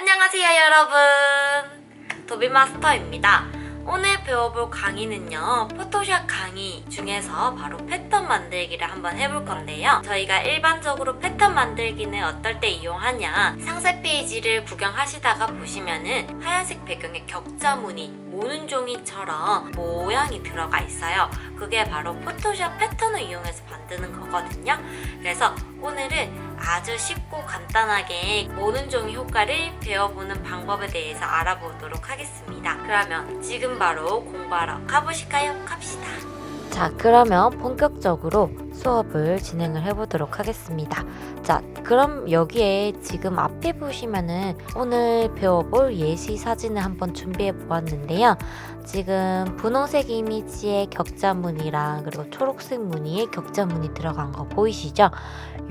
안녕하세요 여러분. 도비마스터입니다. 오늘 배워볼 강의는요 포토샵 강의 중에서 바로 패턴 만들기를 한번 해볼 건데요. 저희가 일반적으로 패턴 만들기는 어떨 때 이용하냐 상세 페이지를 구경하시다가 보시면은 하얀색 배경에 격자 무늬 모는 종이처럼 모양이 들어가 있어요. 그게 바로 포토샵 패턴을 이용해서 만드는 거거든요. 그래서 오늘은 아주 쉽고 간단하게 모는 종이 효과를 배워보는 방법에 대해서 알아보도록 하겠습니다. 그러면 지금 바로 공부하러 가보실까요? 갑시다. 자, 그러면 본격적으로 수업을 진행을 해보도록 하겠습니다. 자, 그럼 여기에 지금 앞에 보시면은 오늘 배워볼 예시 사진을 한번 준비해 보았는데요. 지금 분홍색 이미지의 격자 무늬랑 그리고 초록색 무늬에 격자 무늬 들어간 거 보이시죠?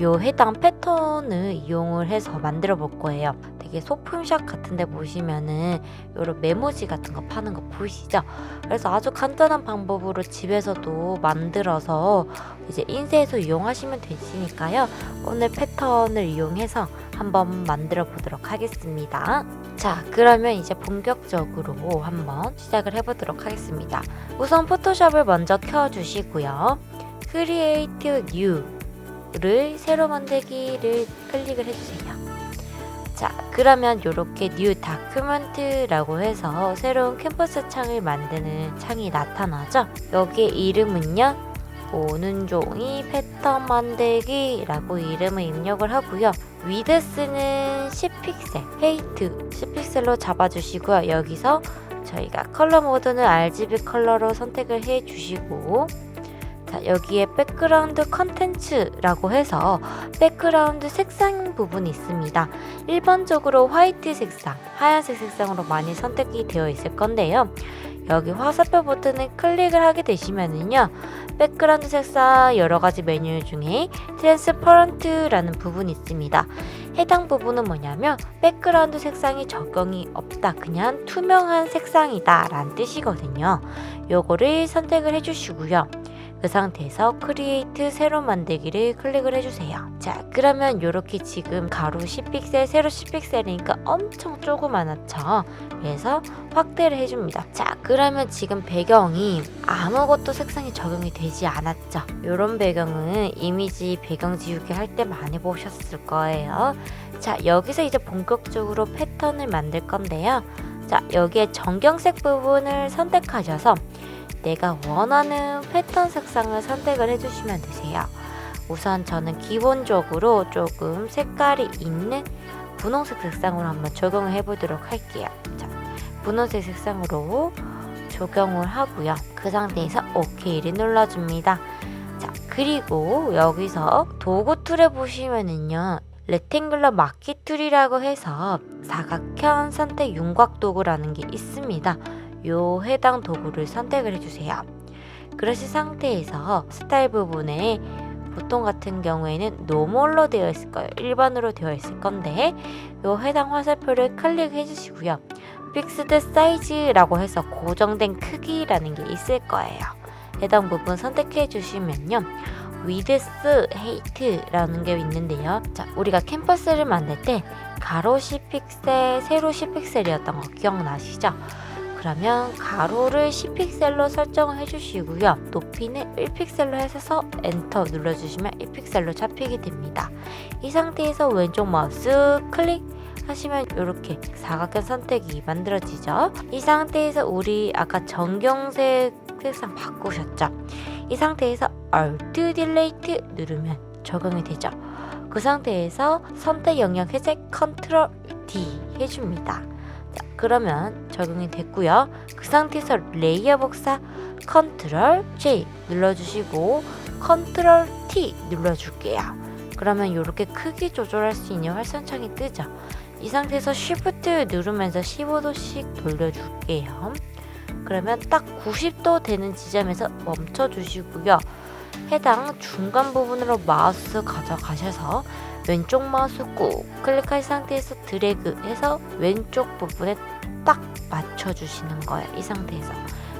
요 해당 패턴을 이용을 해서 만들어 볼 거예요. 되게 소품샵 같은데 보시면은 요런 메모지 같은 거 파는 거 보이시죠? 그래서 아주 간단한 방법으로 집에서도 만들어서 이제 인쇄해서 이용하시면 되시니까요. 오늘 패턴을 이용해서 한번 만들어 보도록 하겠습니다. 자, 그러면 이제 본격적으로 한번 시작을 해보도록 하겠습니다. 우선 포토샵을 먼저 켜주시고요. 크리에이트 뉴를 새로 만들기를 클릭을 해주세요. 자, 그러면 이렇게 뉴 다큐멘트라고 해서 새로운 캠퍼스 창을 만드는 창이 나타나죠? 여기에 이름은요. 오는 종이 패턴 만들기라고 이름을 입력을 하고요. 위드스는 10픽셀, 헤이트 10픽셀로 잡아주시고요. 여기서 저희가 컬러 모드는 RGB 컬러로 선택을 해주시고 자, 여기에 백그라운드 컨텐츠라고 해서 백그라운드 색상 부분이 있습니다. 일반적으로 화이트 색상, 하얀색 색상으로 많이 선택이 되어 있을 건데요. 여기 화살표 버튼을 클릭을 하게 되시면은요. 백그라운드 색상 여러 가지 메뉴 중에 트랜스퍼런트라는 부분이 있습니다. 해당 부분은 뭐냐면 백그라운드 색상이 적용이 없다. 그냥 투명한 색상이다 라는 뜻이거든요. 요거를 선택을 해주시고요. 그 상태에서 크리에이트 새로 만들기를 클릭을 해주세요. 자, 그러면 이렇게 지금 가로 10픽셀, 세로 10픽셀이니까 엄청 조그만하죠? 그래서 확대를 해줍니다. 자, 그러면 지금 배경이 아무것도 색상이 적용이 되지 않았죠? 이런 배경은 이미지 배경 지우기 할때 많이 보셨을 거예요. 자, 여기서 이제 본격적으로 패턴을 만들 건데요. 자, 여기에 정경색 부분을 선택하셔서 내가 원하는 패턴 색상을 선택을 해주시면 되세요. 우선 저는 기본적으로 조금 색깔이 있는 분홍색 색상으로 한번 적용을 해보도록 할게요. 자, 분홍색 색상으로 적용을 하고요. 그 상태에서 OK를 눌러줍니다. 자, 그리고 여기서 도구 툴에 보시면은요. 레탱글러 마키 툴이라고 해서 사각형 선택 윤곽 도구라는 게 있습니다. 요 해당 도구를 선택을 해주세요. 그러신 상태에서 스타일 부분에 보통 같은 경우에는 노멀로 되어 있을 거예요. 일반으로 되어 있을 건데 요 해당 화살표를 클릭해 주시고요. 픽스드 사이즈라고 해서 고정된 크기라는 게 있을 거예요. 해당 부분 선택해 주시면요. 위드스 헤이트라는 게 있는데요. 자, 우리가 캠퍼스를 만들 때 가로 10픽셀, 세로 10픽셀이었던 거 기억나시죠? 그러면 가로를 10픽셀로 설정을 해주시고요. 높이는 1픽셀로 해서 엔터 눌러주시면 1픽셀로 잡히게 됩니다. 이 상태에서 왼쪽 마우스 클릭 하시면 이렇게 사각형 선택이 만들어지죠. 이 상태에서 우리 아까 정경색 색상 바꾸셨죠? 이 상태에서 Alt Delete 누르면 적용이 되죠. 그 상태에서 선택 영역 회색 Ctrl D 해줍니다. 자, 그러면 적용이 됐고요. 그 상태에서 레이어 복사 Ctrl J 눌러주시고 Ctrl T 눌러줄게요. 그러면 이렇게 크기 조절할 수 있는 활성창이 뜨죠. 이 상태에서 Shift 누르면서 15도씩 돌려줄게요. 그러면 딱 90도 되는 지점에서 멈춰 주시고요. 해당 중간 부분으로 마우스 가져가셔서 왼쪽 마우스 꾹 클릭할 상태에서 드래그 해서 왼쪽 부분에 딱 맞춰 주시는 거예요. 이 상태에서.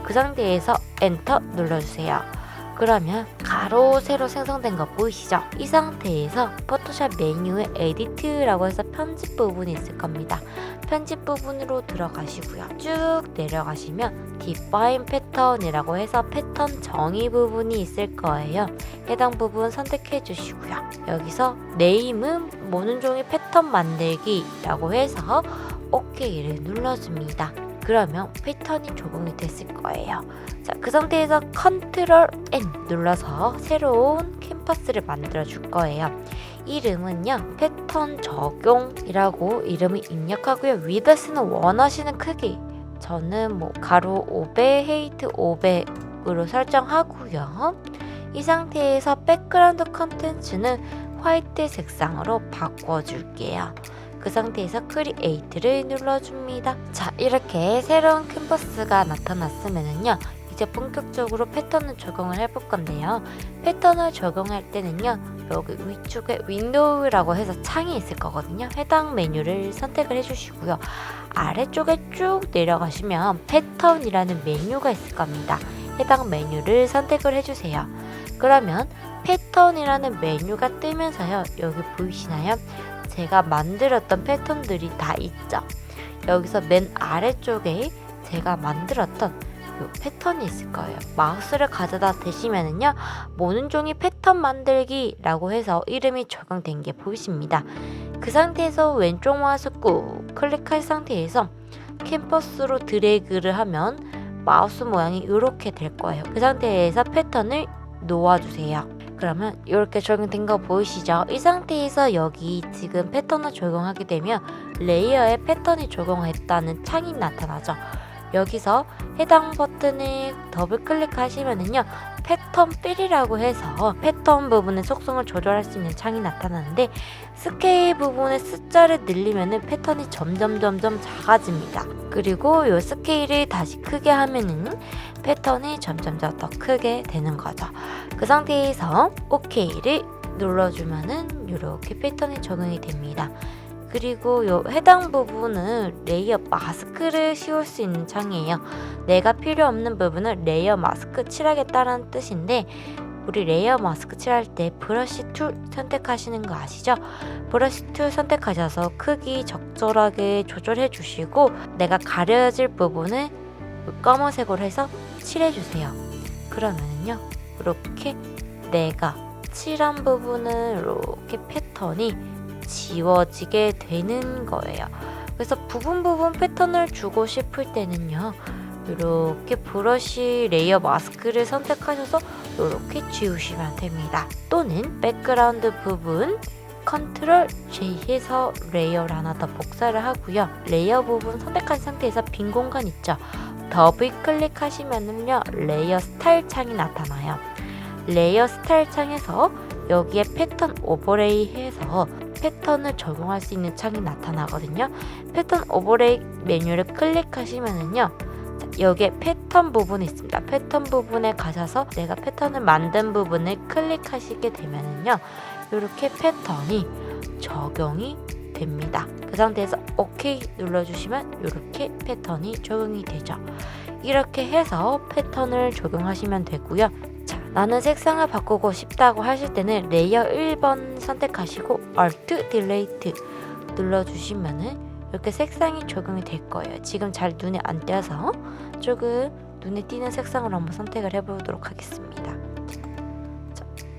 그 상태에서 엔터 눌러주세요. 그러면 가로 세로 생성된 거 보이시죠? 이 상태에서 포토샵 메뉴에 에디트라고 해서 편집 부분이 있을 겁니다. 편집 부분으로 들어가시고요. 쭉 내려가시면 Define Pattern이라고 해서 패턴 정의 부분이 있을 거예요. 해당 부분 선택해 주시고요. 여기서 네임은 모는 종이 패턴 만들기라고 해서 OK를 눌러줍니다. 그러면 패턴이 적용이 됐을 거예요. 자, 그 상태에서 컨트롤 N 눌러서 새로운 캔버스를 만들어 줄 거예요. 이름은요, 패턴 적용이라고 이름을 입력하고요. 위드스는 원하시는 크기. 저는 뭐 가로 500, 헤이트 500으로 설정하고요. 이 상태에서 백그라운드 컨텐츠는 화이트 색상으로 바꿔줄게요. 그 상태에서 크리에이트를 눌러줍니다. 자, 이렇게 새로운 캔버스가 나타났으면은요. 이제 본격적으로 패턴을 적용을 해볼 건데요. 패턴을 적용할 때는요. 여기 위쪽에 윈도우라고 해서 창이 있을 거거든요. 해당 메뉴를 선택을 해주시고요. 아래쪽에 쭉 내려가시면 패턴이라는 메뉴가 있을 겁니다. 해당 메뉴를 선택을 해주세요. 그러면 패턴이라는 메뉴가 뜨면서요. 여기 보이시나요? 제가 만들었던 패턴들이 다 있죠. 여기서 맨 아래쪽에 제가 만들었던 요 패턴이 있을 거예요. 마우스를 가져다 대시면은요, 모는 종이 패턴 만들기라고 해서 이름이 적용된 게 보이십니다. 그 상태에서 왼쪽 마우스 꾹 클릭할 상태에서 캔버스로 드래그를 하면 마우스 모양이 이렇게 될 거예요. 그 상태에서 패턴을 놓아주세요. 그러면 이렇게 적용된 거 보이시죠? 이 상태에서 여기 지금 패턴을 적용하게 되면 레이어에 패턴이 적용했다는 창이 나타나죠. 여기서 해당 버튼을 더블 클릭하시면은요 패턴 필이라고 해서 패턴 부분의 속성을 조절할 수 있는 창이 나타나는데 스케일 부분의 숫자를 늘리면은 패턴이 점점 점점 작아집니다. 그리고 이 스케일을 다시 크게 하면은 패턴이 점점점 더 크게 되는 거죠. 그 상태에서 OK를 눌러주면은 이렇게 패턴이 적용이 됩니다. 그리고 요 해당 부분은 레이어 마스크를 씌울 수 있는 창이에요. 내가 필요 없는 부분을 레이어 마스크 칠하겠다는 뜻인데 우리 레이어 마스크 칠할 때 브러쉬 툴 선택하시는 거 아시죠? 브러쉬 툴 선택하셔서 크기 적절하게 조절해 주시고 내가 가려질 부분을 검은색으로 해서 칠해 주세요. 그러면은요. 이렇게 내가 칠한 부분을 이렇게 패턴이 지워지게 되는 거예요. 그래서 부분 부분 패턴을 주고 싶을 때는요. 이렇게 브러쉬 레이어 마스크를 선택하셔서 이렇게 지우시면 됩니다. 또는 백그라운드 부분 컨트롤 J 해서 레이어를 하나 더 복사를 하고요. 레이어 부분 선택한 상태에서 빈 공간 있죠. 더블 클릭하시면은요. 레이어 스타일 창이 나타나요. 레이어 스타일 창에서 여기에 패턴 오버레이 해서 패턴을 적용할 수 있는 창이 나타나거든요. 패턴 오버레이 메뉴를 클릭하시면은요. 여기에 패턴 부분이 있습니다. 패턴 부분에 가셔서 내가 패턴을 만든 부분을 클릭하시게 되면은요. 이렇게 패턴이 적용이 됩니다. 그 상태에서 OK 눌러주시면 이렇게 패턴이 적용이 되죠. 이렇게 해서 패턴을 적용하시면 되고요. 자, 나는 색상을 바꾸고 싶다고 하실 때는 레이어 1번 선택하시고 Alt Delete 눌러주시면은 이렇게 색상이 적용이 될 거예요. 지금 잘 눈에 안 띄어서 조금 눈에 띄는 색상으로 한번 선택을 해보도록 하겠습니다.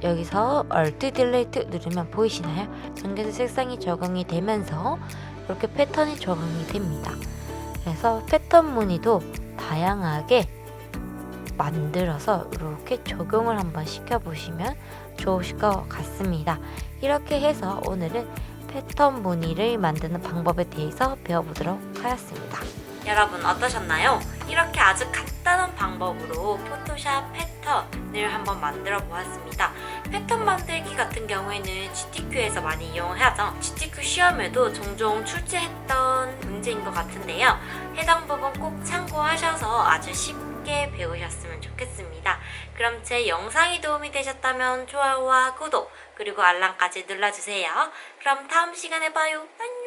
자, 여기서 Alt Delete 누르면 보이시나요? 전개색 색상이 적용이 되면서 이렇게 패턴이 적용이 됩니다. 그래서 패턴 무늬도 다양하게 만들어서 이렇게 적용을 한번 시켜보시면 좋으실 것 같습니다. 이렇게 해서 오늘은 패턴 무늬를 만드는 방법에 대해서 배워보도록 하였습니다. 여러분 어떠셨나요? 이렇게 아주 간단한 방법으로 포토샵 패턴을 한번 만들어 보았습니다. 패턴 만들기 같은 경우에는 GTQ에서 많이 이용하죠. GTQ 시험에도 종종 출제했던 문제인 것 같은데요. 해당 부분 꼭 참고하셔서 아주 쉽게 배우셨으면 좋겠습니다. 그럼 제 영상이 도움이 되셨다면 좋아요와 구독 그리고 알람까지 눌러주세요. 그럼 다음 시간에 봐요. 안녕!